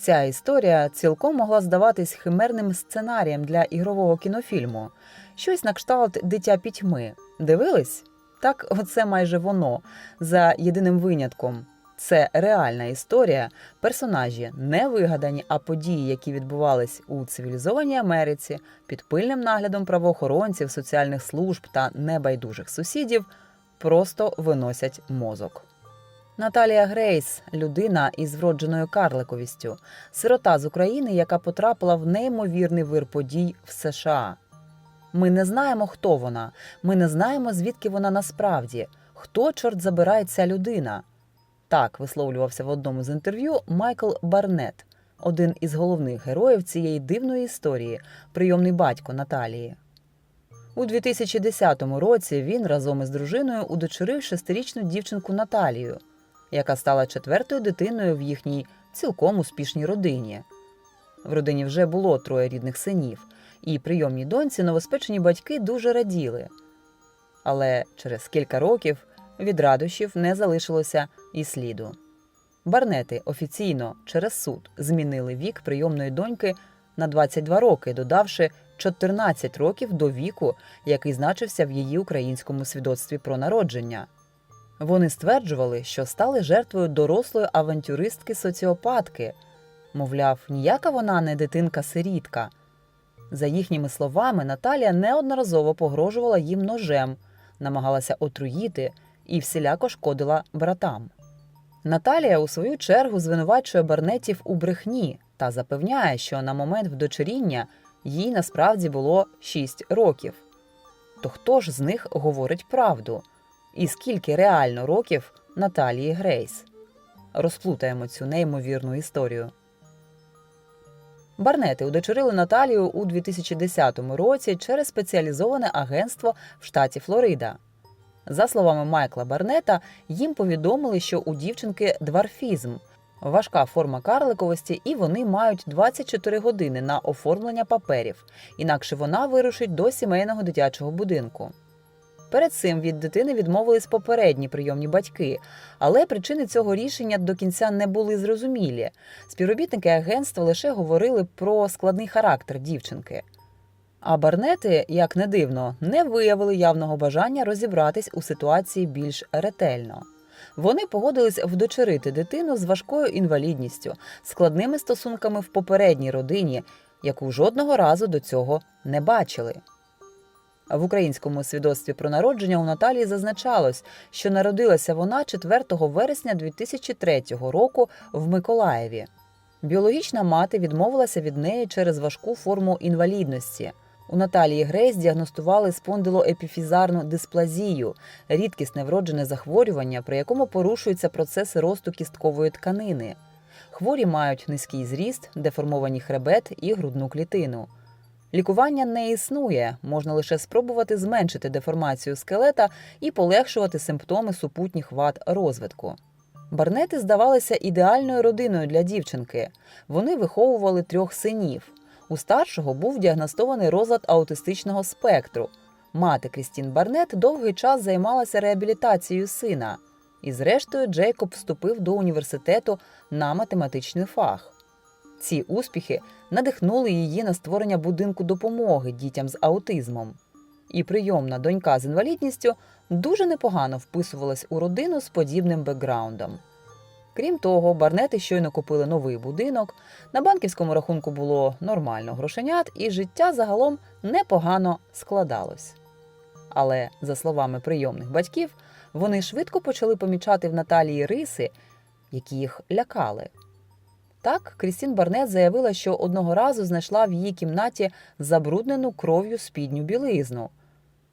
Ця історія цілком могла здаватись химерним сценарієм для ігрового кінофільму, щось на кшталт дитя пітьми. Дивились? Так, оце майже воно, за єдиним винятком. Це реальна історія, персонажі не вигадані, а події, які відбувались у цивілізованій Америці під пильним наглядом правоохоронців, соціальних служб та небайдужих сусідів, просто виносять мозок. Наталія Грейс людина із вродженою карликовістю, сирота з України, яка потрапила в неймовірний вир подій в США. Ми не знаємо, хто вона, ми не знаємо, звідки вона насправді, хто, чорт забирає ця людина. Так висловлювався в одному з інтерв'ю Майкл Барнет, один із головних героїв цієї дивної історії, прийомний батько Наталії. У 2010 році він разом із дружиною удочерив шестирічну дівчинку Наталію, яка стала четвертою дитиною в їхній цілком успішній родині. В родині вже було троє рідних синів, і прийомній доньці новоспечені батьки дуже раділи. Але через кілька років від радощів не залишилося і сліду. Барнети офіційно через суд змінили вік прийомної доньки на 22 роки, додавши 14 років до віку, який значився в її українському свідоцтві про народження. Вони стверджували, що стали жертвою дорослої авантюристки соціопатки. Мовляв, ніяка вона не дитинка-сирітка. За їхніми словами, Наталія неодноразово погрожувала їм ножем, намагалася отруїти і всіляко шкодила братам. Наталія, у свою чергу, звинувачує барнетів у брехні та запевняє, що на момент вдочеріння їй насправді було 6 років. То хто ж з них говорить правду? І скільки реально років Наталії Грейс? Розплутаємо цю неймовірну історію. Барнети удочерили Наталію у 2010 році через спеціалізоване агентство в штаті Флорида. За словами Майкла Барнета, їм повідомили, що у дівчинки дварфізм важка форма карликовості, і вони мають 24 години на оформлення паперів, інакше вона вирушить до сімейного дитячого будинку. Перед цим від дитини відмовились попередні прийомні батьки, але причини цього рішення до кінця не були зрозумілі. Співробітники агентства лише говорили про складний характер дівчинки. А барнети, як не дивно, не виявили явного бажання розібратись у ситуації більш ретельно. Вони погодились вдочерити дитину з важкою інвалідністю, складними стосунками в попередній родині, яку жодного разу до цього не бачили. В українському свідоцтві про народження у Наталії зазначалось, що народилася вона 4 вересня 2003 року в Миколаєві. Біологічна мати відмовилася від неї через важку форму інвалідності. У Наталії Грейс діагностували спондилоепіфізарну дисплазію, рідкісне вроджене захворювання, при якому порушуються процеси росту кісткової тканини. Хворі мають низький зріст, деформовані хребет і грудну клітину. Лікування не існує, можна лише спробувати зменшити деформацію скелета і полегшувати симптоми супутніх вад розвитку. Барнети здавалися ідеальною родиною для дівчинки. Вони виховували трьох синів. У старшого був діагностований розлад аутистичного спектру. Мати Крістін Барнет довгий час займалася реабілітацією сина. І, зрештою, Джейкоб вступив до університету на математичний фах. Ці успіхи надихнули її на створення будинку допомоги дітям з аутизмом. І прийомна донька з інвалідністю дуже непогано вписувалась у родину з подібним бекграундом. Крім того, барнети щойно купили новий будинок, на банківському рахунку було нормально грошенят, і життя загалом непогано складалось. Але, за словами прийомних батьків, вони швидко почали помічати в Наталії риси, які їх лякали. Так, Крістін Барнет заявила, що одного разу знайшла в її кімнаті забруднену кров'ю спідню білизну.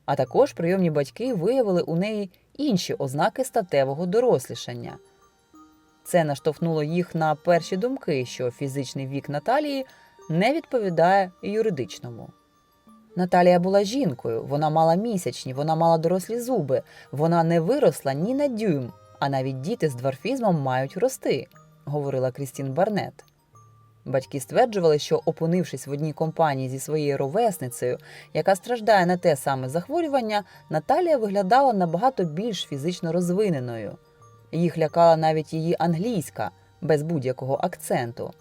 А також прийомні батьки виявили у неї інші ознаки статевого дорослішання. Це наштовхнуло їх на перші думки, що фізичний вік Наталії не відповідає юридичному. Наталія була жінкою, вона мала місячні, вона мала дорослі зуби, вона не виросла ні на дюйм, а навіть діти з дворфізмом мають рости, говорила Крістін Барнет. Батьки стверджували, що, опинившись в одній компанії зі своєю ровесницею, яка страждає на те саме захворювання, Наталія виглядала набагато більш фізично розвиненою. Їх лякала навіть її англійська, без будь-якого акценту.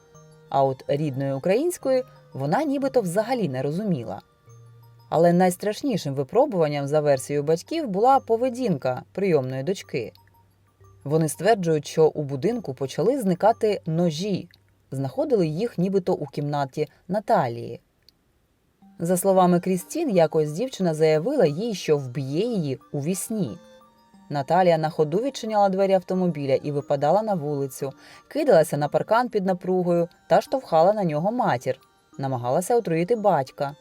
а от рідної української вона нібито взагалі не розуміла. Але найстрашнішим випробуванням за версією батьків була поведінка прийомної дочки. Вони стверджують, що у будинку почали зникати ножі, знаходили їх нібито у кімнаті Наталії. За словами Крістін, якось дівчина заявила їй, що вб'є її у вісні. Наталія на ходу відчиняла двері автомобіля і випадала на вулицю, кидалася на паркан під напругою та штовхала на нього матір, намагалася отруїти батька.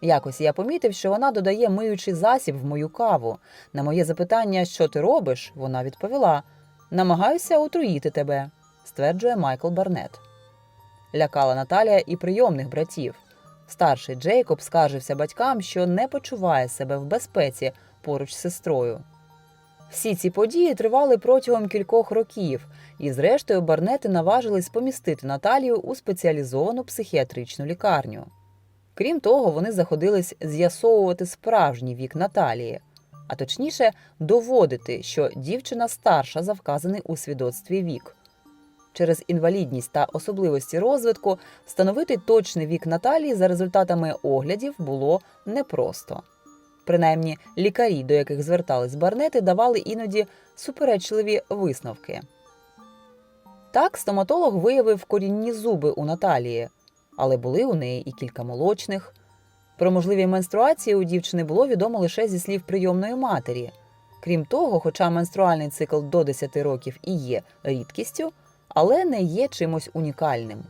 Якось я помітив, що вона додає миючий засіб в мою каву. На моє запитання, що ти робиш, вона відповіла: намагаюся отруїти тебе, стверджує Майкл Барнет. Лякала Наталія і прийомних братів. Старший Джейкоб скаржився батькам, що не почуває себе в безпеці поруч з сестрою. Всі ці події тривали протягом кількох років, і, зрештою, Барнети наважились помістити Наталію у спеціалізовану психіатричну лікарню. Крім того, вони заходились з'ясовувати справжній вік Наталії, а точніше, доводити, що дівчина старша за вказаний у свідоцтві вік. Через інвалідність та особливості розвитку встановити точний вік Наталії за результатами оглядів було непросто. Принаймні, лікарі, до яких звертались барнети, давали іноді суперечливі висновки. Так, стоматолог виявив корінні зуби у Наталії, але були у неї і кілька молочних. Про можливі менструації у дівчини було відомо лише зі слів прийомної матері. Крім того, хоча менструальний цикл до 10 років і є рідкістю, але не є чимось унікальним.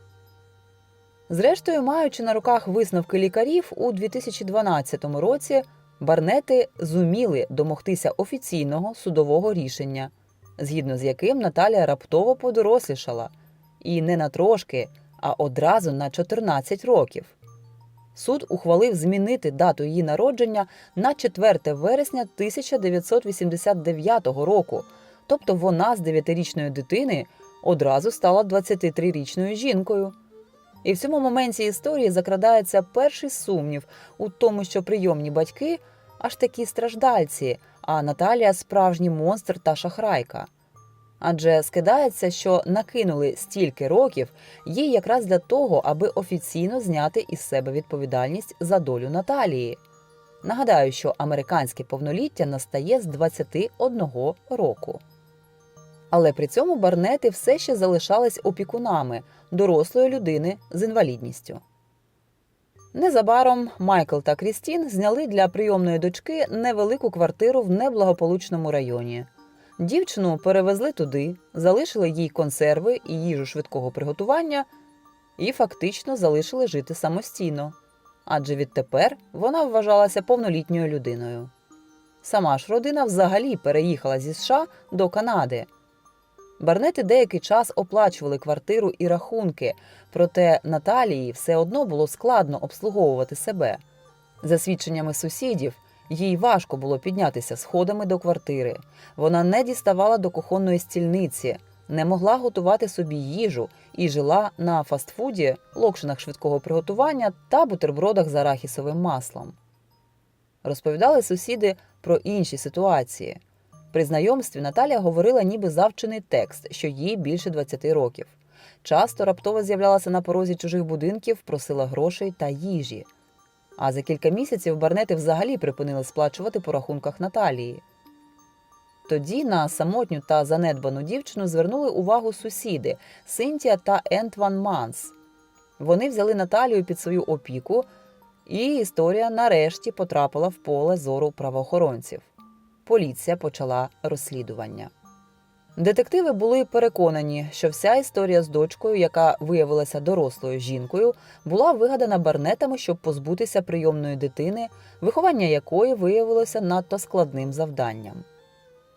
Зрештою, маючи на руках висновки лікарів, у 2012 році Барнети зуміли домогтися офіційного судового рішення, згідно з яким Наталія раптово подорослішала і не на трошки, а одразу на 14 років. Суд ухвалив змінити дату її народження на 4 вересня 1989 року, тобто вона з 9-річної дитини одразу стала 23-річною жінкою. І в цьому моменті історії закрадається перший сумнів у тому, що прийомні батьки аж такі страждальці, а Наталія справжній монстр та шахрайка. Адже скидається, що накинули стільки років їй якраз для того, аби офіційно зняти із себе відповідальність за долю Наталії. Нагадаю, що американське повноліття настає з 21 року. Але при цьому барнети все ще залишались опікунами дорослої людини з інвалідністю. Незабаром Майкл та Крістін зняли для прийомної дочки невелику квартиру в неблагополучному районі. Дівчину перевезли туди, залишили їй консерви і їжу швидкого приготування і фактично залишили жити самостійно, адже відтепер вона вважалася повнолітньою людиною. Сама ж родина взагалі переїхала зі США до Канади. Барнети деякий час оплачували квартиру і рахунки, проте Наталії все одно було складно обслуговувати себе. За свідченнями сусідів, їй важко було піднятися сходами до квартири. Вона не діставала до кухонної стільниці, не могла готувати собі їжу і жила на фастфуді, локшинах швидкого приготування та бутербродах з арахісовим маслом. Розповідали сусіди про інші ситуації. При знайомстві Наталія говорила ніби завчений текст, що їй більше 20 років. Часто раптово з'являлася на порозі чужих будинків, просила грошей та їжі. А за кілька місяців барнети взагалі припинили сплачувати по рахунках Наталії. Тоді на самотню та занедбану дівчину звернули увагу сусіди Синтія та Ентван Манс. Вони взяли Наталію під свою опіку, і історія нарешті потрапила в поле зору правоохоронців поліція почала розслідування. Детективи були переконані, що вся історія з дочкою, яка виявилася дорослою жінкою, була вигадана барнетами, щоб позбутися прийомної дитини, виховання якої виявилося надто складним завданням.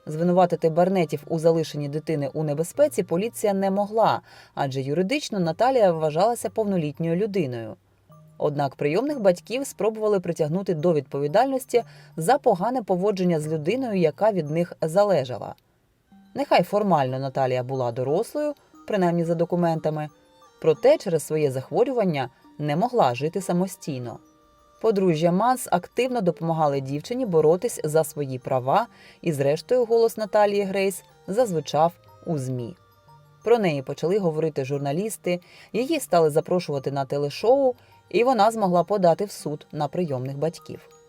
Звинуватити барнетів у залишенні дитини у небезпеці поліція не могла, адже юридично Наталія вважалася повнолітньою людиною. Однак прийомних батьків спробували притягнути до відповідальності за погане поводження з людиною, яка від них залежала. Нехай формально Наталія була дорослою, принаймні за документами, проте через своє захворювання не могла жити самостійно. Подружжя Манс активно допомагали дівчині боротись за свої права, і, зрештою, голос Наталії Грейс зазвучав у ЗМІ. Про неї почали говорити журналісти, її стали запрошувати на телешоу, і вона змогла подати в суд на прийомних батьків.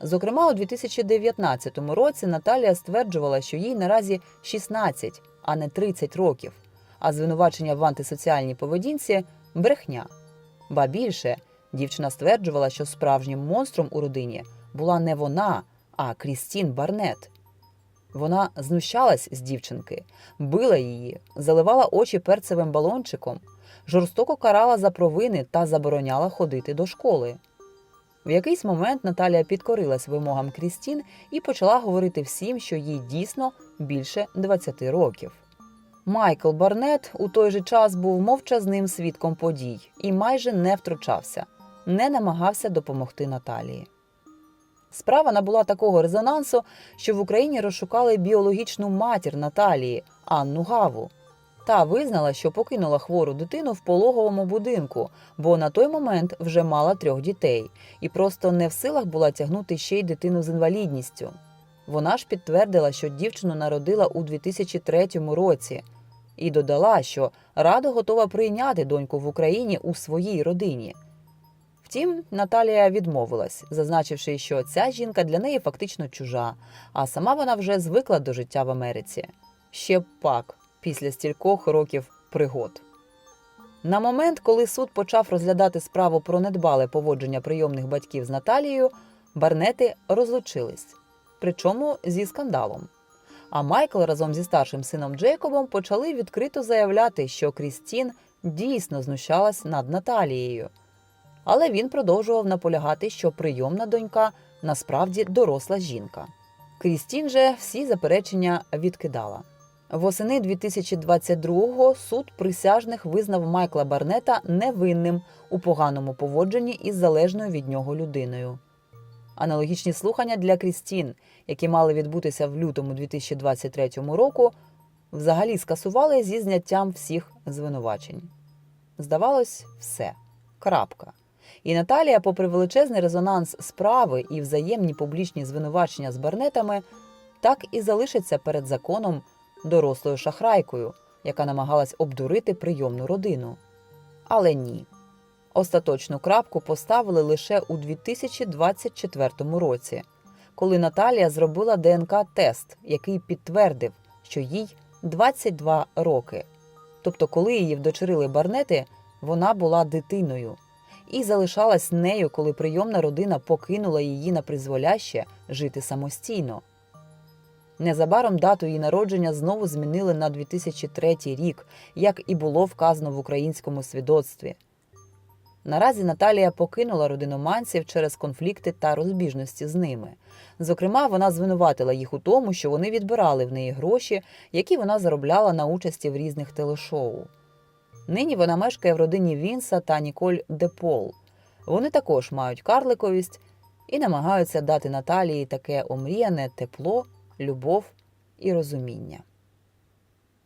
Зокрема, у 2019 році Наталія стверджувала, що їй наразі 16, а не 30 років, а звинувачення в антисоціальній поведінці брехня. Ба більше, дівчина стверджувала, що справжнім монстром у родині була не вона, а Крістін Барнет. Вона знущалась з дівчинки, била її, заливала очі перцевим балончиком, жорстоко карала за провини та забороняла ходити до школи. В якийсь момент Наталія підкорилась вимогам Крістін і почала говорити всім, що їй дійсно більше 20 років. Майкл Барнет у той же час був мовчазним свідком подій і майже не втручався, не намагався допомогти Наталії. Справа набула такого резонансу, що в Україні розшукали біологічну матір Наталії Анну Гаву. Та визнала, що покинула хвору дитину в пологовому будинку, бо на той момент вже мала трьох дітей і просто не в силах була тягнути ще й дитину з інвалідністю. Вона ж підтвердила, що дівчину народила у 2003 році, і додала, що радо готова прийняти доньку в Україні у своїй родині. Втім, Наталія відмовилась, зазначивши, що ця жінка для неї фактично чужа, а сама вона вже звикла до життя в Америці. Ще пак після стількох років пригод. На момент, коли суд почав розглядати справу про недбале поводження прийомних батьків з Наталією, Барнети розлучились, причому зі скандалом. А Майкл разом зі старшим сином Джейкобом почали відкрито заявляти, що Крістін дійсно знущалась над Наталією. Але він продовжував наполягати, що прийомна донька насправді доросла жінка. Крістін же всі заперечення відкидала. Восени 2022-го суд присяжних визнав Майкла Барнета невинним у поганому поводженні із залежною від нього людиною. Аналогічні слухання для Крістін, які мали відбутися в лютому 2023 року, взагалі скасували зі зняттям всіх звинувачень. Здавалось, все. Крапка. І Наталія, попри величезний резонанс справи і взаємні публічні звинувачення з барнетами, так і залишиться перед законом дорослою шахрайкою, яка намагалась обдурити прийомну родину. Але ні. Остаточну крапку поставили лише у 2024 році, коли Наталія зробила ДНК-тест, який підтвердив, що їй 22 роки. Тобто, коли її вдочерили барнети, вона була дитиною і залишалась нею, коли прийомна родина покинула її на призволяще жити самостійно. Незабаром дату її народження знову змінили на 2003 рік, як і було вказано в українському свідоцтві. Наразі Наталія покинула родину манців через конфлікти та розбіжності з ними. Зокрема, вона звинуватила їх у тому, що вони відбирали в неї гроші, які вона заробляла на участі в різних телешоу. Нині вона мешкає в родині Вінса та Ніколь Депол. Вони також мають карликовість і намагаються дати Наталії таке омріяне тепло, любов і розуміння.